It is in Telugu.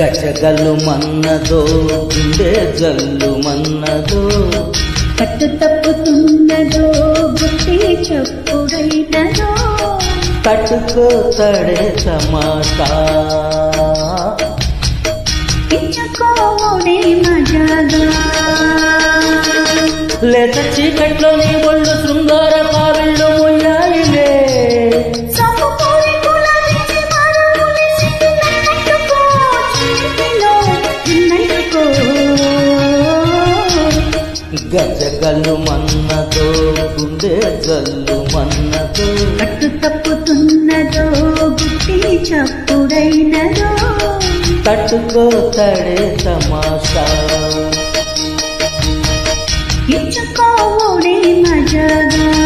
గజగలు మన్నదో గుండె జల్లు మన్నదో. పట్టు తప్పుతున్నదో గుట్టి చప్పుడైనదో. తట్టుకో తడే తమాషా. ఇచ్చుకోడే మజాగా లేత చీకట్లో నీ ఒళ్ళు శృంగార గజగల్లు మన్నతో గుండె గల్లు మన్నతో కట్టు తప్పుతున్నదో గుట్టి చప్పుడైనదో తట్టుకో తడే తమాషా. ఇచ్చుకోడే మజగా.